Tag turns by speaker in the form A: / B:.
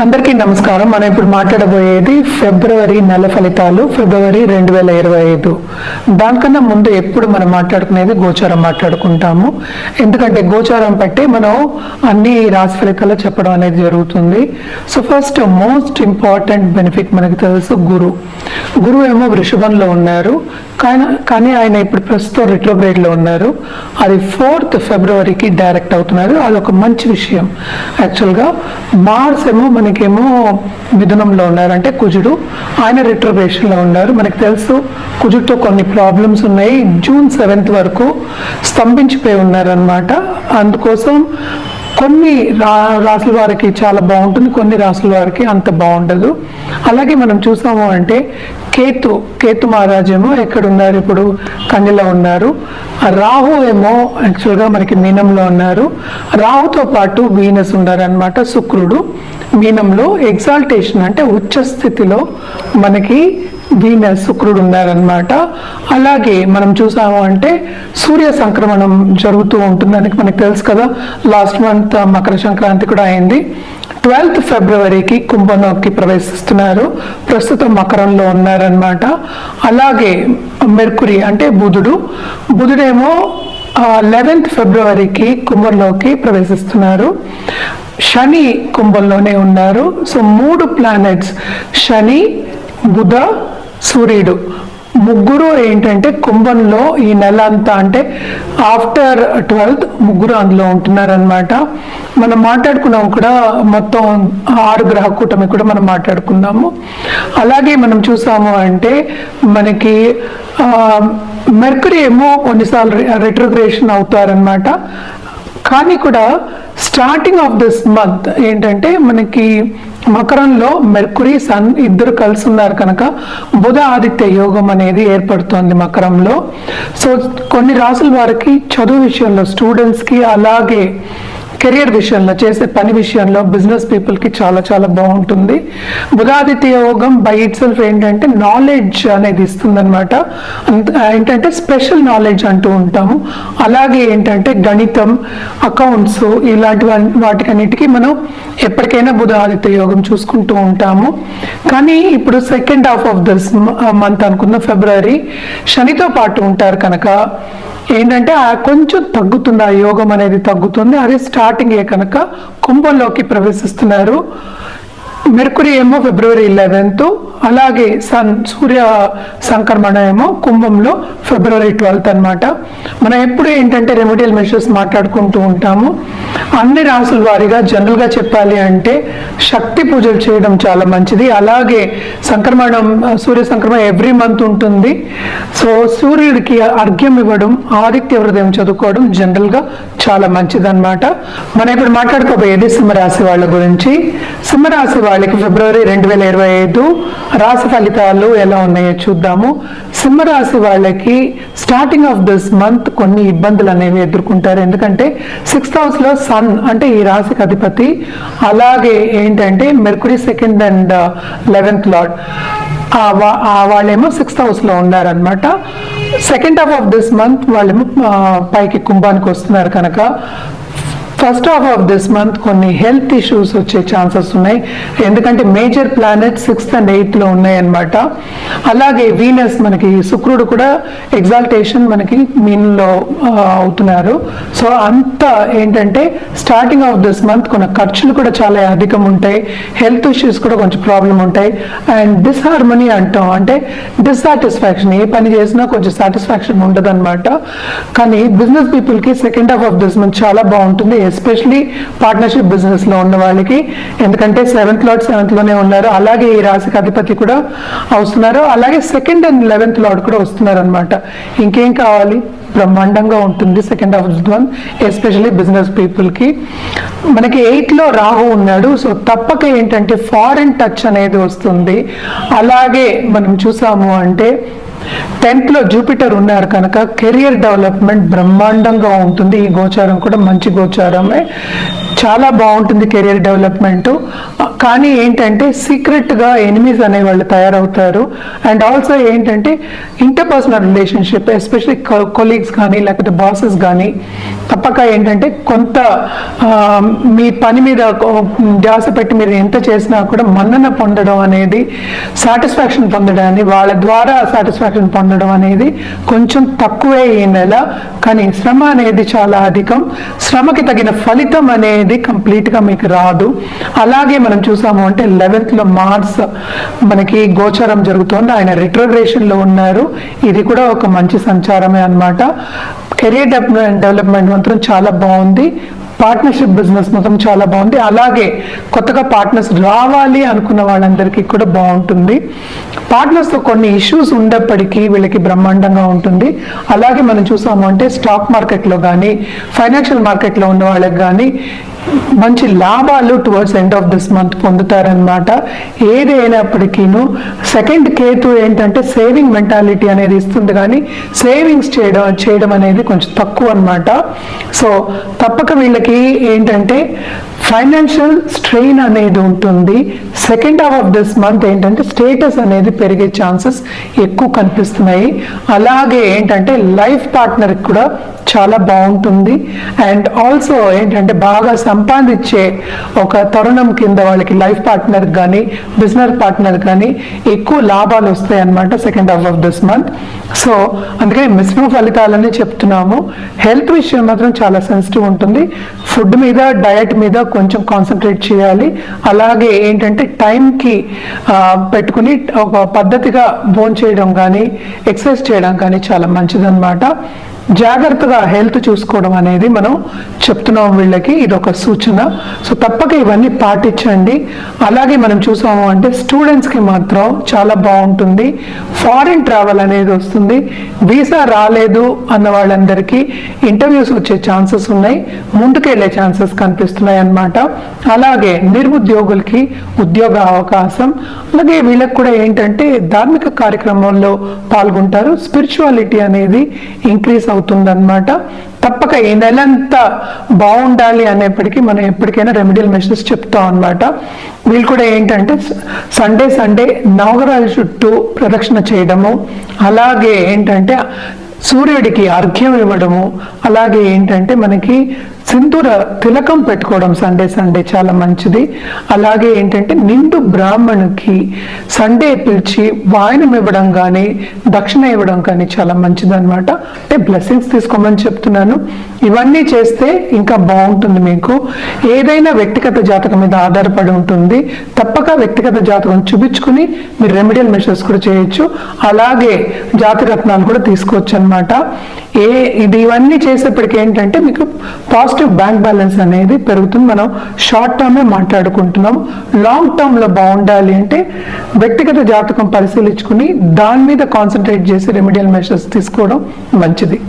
A: అందరికీ నమస్కారం. మనం ఇప్పుడు మాట్లాడబోయేది ఫిబ్రవరి నెల ఫలితాలు ఫిబ్రవరి రెండు వేల ఇరవై ఐదు. దానికన్నా ముందు ఎప్పుడు మనం మాట్లాడుకునేది గోచారం మాట్లాడుకుంటాము. ఎందుకంటే గోచారం బట్టి మనం అన్ని రాశి ఫలితాలు చెప్పడం అనేది జరుగుతుంది. So first most important benefit మనకి తెలుసు గురు. గురువు ఏమో వృషభంలో ఉన్నారు. కానీ కానీ ఆయన ఇప్పుడు ప్రస్తుతం రిట్రోగ్రేడ్లో ఉన్నారు. అది ఫోర్త్ ఫిబ్రవరికి డైరెక్ట్ అవుతున్నారు. అది ఒక మంచి విషయం. యాక్చువల్గా మార్స్ ఏమో మనకేమో మిథునంలో ఉన్నారు. అంటే కుజుడు ఆయన రిట్రబేషన్లో ఉన్నారు. మనకు తెలుసు కుజుడితో కొన్ని ప్రాబ్లమ్స్ ఉన్నాయి. జూన్ సెవెంత్ వరకు స్తంభించిపోయి ఉన్నారనమాట అందుకోసం కొన్ని రా రాసుల వారికి చాలా బాగుంటుంది కొన్ని రాసుల వారికి అంత బాగుండదు. అలాగే మనం చూసాము అంటే కేతు కేతు మహారాజేమో ఎక్కడ ఉన్నారు ఇప్పుడు? కన్యలో ఉన్నారు. రాహు ఏమో యాక్చువల్గా మనకి మీనంలో ఉన్నారు. రాహుతో పాటు వీనస్ ఉన్నారనమాట శుక్రుడు. మీనంలో ఎగ్జాల్టేషన్ అంటే ఉచ్చ స్థితిలో మనకి వీనస్ శుక్రుడు ఉన్నారనమాట అలాగే మనం చూసాము అంటే సూర్య సంక్రమణం జరుగుతూ ఉంటుందని మనకు తెలుసు కదా. లాస్ట్ మంత్ మకర సంక్రాంతి కూడా అయింది. ట్వెల్త్ ఫిబ్రవరికి కుంభంలోకి ప్రవేశిస్తున్నారు. ప్రస్తుతం మకరంలో ఉన్నారనమాట అలాగే మెర్కురి అంటే బుధుడు. బుధుడేమో లెవెన్త్ ఫిబ్రవరికి కుంభంలోకి ప్రవేశిస్తున్నారు. శని కుంభంలోనే ఉన్నారు. సో మూడు ప్లానెట్స్ శని బుధ సూర్యుడు. ముగ్గురు ఏంటంటే కుంభంలో ఈ నెల అంతా అంటే ఆఫ్టర్ ట్వెల్త్ ముగ్గురు అందులో ఉంటున్నారనమాట మనం మాట్లాడుకున్నాం కూడా మొత్తం ఆరు గ్రహ కూటమి కూడా మనం మాట్లాడుకున్నాము. అలాగే మనం చూసాము అంటే మనకి మెర్కరీ ఏమో కొన్నిసార్లు రిట్రగ్రేషన్ అవుతారనమాట కానీ కూడా స్టార్టింగ్ ఆఫ్ దిస్ మంత్ ఏంటంటే మనకి మకరంలో మెర్కురీ సన్ ఇద్దరు కలిసి ఉన్నారు కనుక బుధ ఆదిత్య యోగం అనేది ఏర్పడుతోంది మకరంలో. సో కొన్ని రాసుల వారికి చదువు విషయంలో స్టూడెంట్స్కి అలాగే కెరియర్ విషయంలో చేసే పని విషయంలో బిజినెస్ పీపుల్కి చాలా చాలా బాగుంటుంది. బుధాదిత్య యోగం బై ఇట్ సెల్ఫ్ ఏంటంటే నాలెడ్జ్ అనేది ఇస్తుందనమాట ఏంటంటే స్పెషల్ నాలెడ్జ్ అంటూ ఉంటాము. అలాగే ఏంటంటే గణితం అకౌంట్స్ ఇలాంటి వాటికన్నిటికీ మనం ఎప్పటికైనా బుధాదిత్య యోగం చూసుకుంటూ ఉంటాము. కానీ ఇప్పుడు second half of this month అనుకున్న ఫిబ్రవరి శనితో పాటు ఉంటారు కనుక ఏంటంటే ఆ కొంచెం తగ్గుతుంది ఆ యోగం అనేది తగ్గుతుంది. అదే స్టార్టింగ్ కనుక కుంభంలోకి ప్రవేశిస్తున్నారు. మెర్కురీ ఏమో ఫిబ్రవరి లెవెన్త్ అలాగే సన్ సూర్య సంక్రమణ ఏమో కుంభంలో ఫిబ్రవరి ట్వెల్త్ అన్నమాట. మనం ఎప్పుడు ఏంటంటే రెమెడియల్ మెషర్స్ మాట్లాడుకుంటూ ఉంటాము. అన్ని రాసుల వారిగా జనరల్గా చెప్పాలి అంటే శక్తి పూజలు చేయడం చాలా మంచిది. అలాగే సంక్రమణం సూర్య సంక్రమణం ఎవ్రీ మంత్ ఉంటుంది. సో సూర్యుడికి అర్ఘ్యం ఇవ్వడం ఆదిత్య హృదయం చదువుకోవడం జనరల్గా చాలా మంచిదన్నమాట. మనం ఇప్పుడు మాట్లాడుకోబోయేది సింహరాశి వాళ్ళ గురించి. సింహరాశి వాళ్ళకి ఫిబ్రవరి రెండు వేల ఇరవై ఐదు. రాశి ఫలితాలు ఎలా ఉన్నాయో చూద్దాము. సింహరాశి వాళ్ళకి స్టార్టింగ్ ఆఫ్ దిస్ మంత్ కొన్ని ఇబ్బందులు అనేవి ఎదుర్కొంటారు. ఎందుకంటే సిక్స్త్ హౌస్లో సన్ అంటే ఈ రాశికి అధిపతి. అలాగే ఏంటంటే Mercury second and eleventh lord వాళ్ళేమో సిక్స్త్ హౌస్లో ఉన్నారనమాట second half of this month వాళ్ళేమో uh, పైకి కుంభానికి వస్తున్నారు కనుక. First half of this month కొన్ని హెల్త్ ఇష్యూస్ వచ్చే ఛాన్సెస్ ఉన్నాయి. ఎందుకంటే మేజర్ ప్లానెట్ సిక్స్త్ అండ్ ఎయిత్లో ఉన్నాయి అలాగే వీనస్ మనకి శుక్రుడు కూడా ఎగ్జాల్టేషన్ మనకి మీన్లో అవుతున్నారు. సో అంత ఏంటంటే స్టార్టింగ్ ఆఫ్ దిస్ మంత్ కొన్ని ఖర్చులు కూడా చాలా అధికం ఉంటాయి. హెల్త్ ఇష్యూస్ కూడా కొంచెం ప్రాబ్లం ఉంటాయి. అండ్ డిస్హార్మనీ అంటాం. అంటే డిస్సాటిస్ఫాక్షన్ ఏ పని చేసినా కొంచెం సాటిస్ఫాక్షన్ ఉండదు అనమాట కానీ బిజినెస్ పీపుల్కి second half of this month చాలా బాగుంటుంది. ఎస్పెషలీ పార్ట్నర్షిప్ బిజినెస్లో ఉన్న వాళ్ళకి. ఎందుకంటే సెవెంత్ లాడ్ సెవెంత్లోనే ఉన్నారు. అలాగే ఈ రాశికి అధిపతి కూడా వస్తున్నారు. అలాగే సెకండ్ అండ్ లెవెన్త్ లాడ్ కూడా వస్తున్నారు అనమాట ఇంకేం కావాలి? బ్రహ్మాండంగా ఉంటుంది second half one especially business పీపుల్కి. మనకి ఎయిట్లో రాహు ఉన్నాడు. సో తప్పక ఏంటంటే ఫారెన్ టచ్ అనేది వస్తుంది. అలాగే మనం చూసాము అంటే టెన్త్లో జూపిటర్ ఉన్నారు కనుక కెరియర్ డెవలప్మెంట్ బ్రహ్మాండంగా ఉంటుంది. ఈ గోచారం కూడా మంచి గోచారమే. చాలా బాగుంటుంది కెరియర్ డెవలప్మెంట్. కానీ ఏంటంటే సీక్రెట్గా ఎనిమీస్ అనే వాళ్ళు తయారవుతారు. అండ్ ఆల్సో ఏంటంటే ఇంటర్పర్సనల్ రిలేషన్షిప్ ఎస్పెషలీ కొలీగ్స్ కానీ లేకపోతే బాసెస్ కానీ తప్పక ఏంటంటే కొంత మీ పని మీద ధ్యాస పెట్టి మీరు ఎంత చేసినా కూడా మన్నన పొందడం అనేది సాటిస్ఫాక్షన్ పొందడాన్ని వాళ్ళ ద్వారా సాటిస్ఫాక్షన్ పొందడం అనేది కొంచెం తక్కువే ఈ నెల కానీ శ్రమ అనేది చాలా అధికం. శ్రమకి తగిన ఫలితం అనేది కంప్లీట్గా మీకు రాదు. అలాగే మనం చూసాము అంటే లెవెన్త్లో మార్స్ మనకి గోచరం జరుగుతోంది. ఆయన రిట్రోగ్రేషన్లో ఉన్నారు. ఇది కూడా ఒక మంచి సంచారమే అన్నమాట. కెరీర్ డెవలప్మెంట్ మాత్రం చాలా బాగుంది. పార్ట్నర్షిప్ బిజినెస్ మొత్తం చాలా బాగుంది. అలాగే కొత్తగా పార్ట్నర్స్ రావాలి అనుకున్న వాళ్ళందరికీ కూడా బాగుంటుంది. పార్ట్నర్స్తో కొన్ని ఇష్యూస్ ఉండేప్పటికీ వీళ్ళకి బ్రహ్మాండంగా ఉంటుంది. అలాగే మనం చూసాము అంటే స్టాక్ మార్కెట్లో కానీ ఫైనాన్షియల్ మార్కెట్లో ఉన్న వాళ్ళకి కానీ మంచి లాభాలు towards end of this month పొందుతారనమాట ఏది అయినప్పటికీను సెకండ్ కేతు ఏంటంటే సేవింగ్ మెంటాలిటీ అనేది ఇస్తుంది కానీ సేవింగ్స్ చేయడం చేయడం అనేది కొంచెం తక్కువ అన్నమాట. సో తప్పక వీళ్ళకి ఏంటంటే ఫైనాన్షియల్ స్ట్రెయిన్ అనేది ఉంటుంది. Second half of this month ఏంటంటే స్టేటస్ అనేది పెరిగే ఛాన్సెస్ ఎక్కువ కనిపిస్తున్నాయి. అలాగే ఏంటంటే లైఫ్ పార్ట్నర్ కూడా చాలా బాగుంటుంది. అండ్ ఆల్సో ఏంటంటే బాగా సంపాదించే ఒక తరుణం కింద వాళ్ళకి లైఫ్ పార్ట్నర్ కానీ బిజినెస్ పార్ట్నర్ కానీ ఎక్కువ లాభాలు వస్తాయన్నమాట second half of this month so అందుకని మిశ్రమ ఫలితాలని చెప్తున్నాము. హెల్త్ విషయం మాత్రం చాలా సెన్సిటివ్ ఉంటుంది. ఫుడ్ మీద డయట్ మీద కొంచెం కాన్సన్ట్రేట్ చేయాలి. అలాగే ఏంటంటే టైంకి పెట్టుకుని ఒక పద్ధతిగా భోజనం చేయడం కానీ ఎక్సర్సైజ్ చేయడం కానీ చాలా మంచిదన్నమాట. జాగ్రత్తగా హెల్త్ చూసుకోవడం అనేది మనం చెప్తున్నాం వీళ్ళకి ఇది ఒక సూచన. సో తప్పక ఇవన్నీ పాటించండి. అలాగే మనం చూసాము అంటే స్టూడెంట్స్కి మాత్రం చాలా బాగుంటుంది. ఫారిన్ ట్రావెల్ అనేది వస్తుంది. వీసా రాలేదు అన్న వాళ్ళందరికీ ఇంటర్వ్యూస్ వచ్చే ఛాన్సెస్ ఉన్నాయి. ముందుకెళ్ళే ఛాన్సెస్ కనిపిస్తున్నాయి అన్నమాట. అలాగే నిరుద్యోగులకి ఉద్యోగ అవకాశం. అలాగే వీళ్ళకి కూడా ఏంటంటే ధార్మిక కార్యక్రమంలో పాల్గొంటారు. స్పిరిచువాలిటీ అనేది ఇంక్రీస్ అవుతుందన్నమాట. తప్పక ఈ నెలంతా బాగుండాలి అనేప్పటికీ మనం ఎప్పటికైనా రెమెడియల్ మెషర్స్ చెప్తాం అన్నమాట. వీళ్ళు కూడా ఏంటంటే సండే సండే నవగ్రహాల చుట్టూ ప్రదక్షిణ చేయడము. అలాగే ఏంటంటే సూర్యుడికి అర్ఘ్యం ఇవ్వడము అలాగే ఏంటంటే మనకి సింధూర తిలకం పెట్టుకోవడం సండే సండే చాలా మంచిది. అలాగే ఏంటంటే నిండు బ్రాహ్మణుకి సండే పిలిచి వాయనం ఇవ్వడం కానీ దక్షిణ ఇవ్వడం కానీ చాలా మంచిది అనమాట అంటే బ్లెస్సింగ్స్ తీసుకోమని చెప్తున్నాను. ఇవన్నీ చేస్తే ఇంకా బాగుంటుంది మీకు. ఏదైనా వ్యక్తిగత జాతకం మీద ఆధారపడి ఉంటుంది. తప్పక వ్యక్తిగత జాతకం చూపించుకుని మీరు రెమెడియల్ మెషర్స్ కూడా చేయొచ్చు. అలాగే జాతిరత్నాలు కూడా తీసుకోవచ్చు అనమాట ఏ ఇది ఇవన్నీ చేసేప్పటికి ఏంటంటే మీకు పాజిటివ్ బ్యాంక్ బ్యాలెన్స్ అనేది పెరుగుతుంది. మనం షార్ట్ టర్మే మాట్లాడుకుంటున్నాం. లాంగ్ టర్మ్లో బాగుండాలి అంటే వ్యక్తిగత జాతకం పరిశీలించుకుని దాని మీద కాన్సన్ట్రేట్ చేసి రెమెడియల్ మెషర్స్ తీసుకోవడం మంచిది.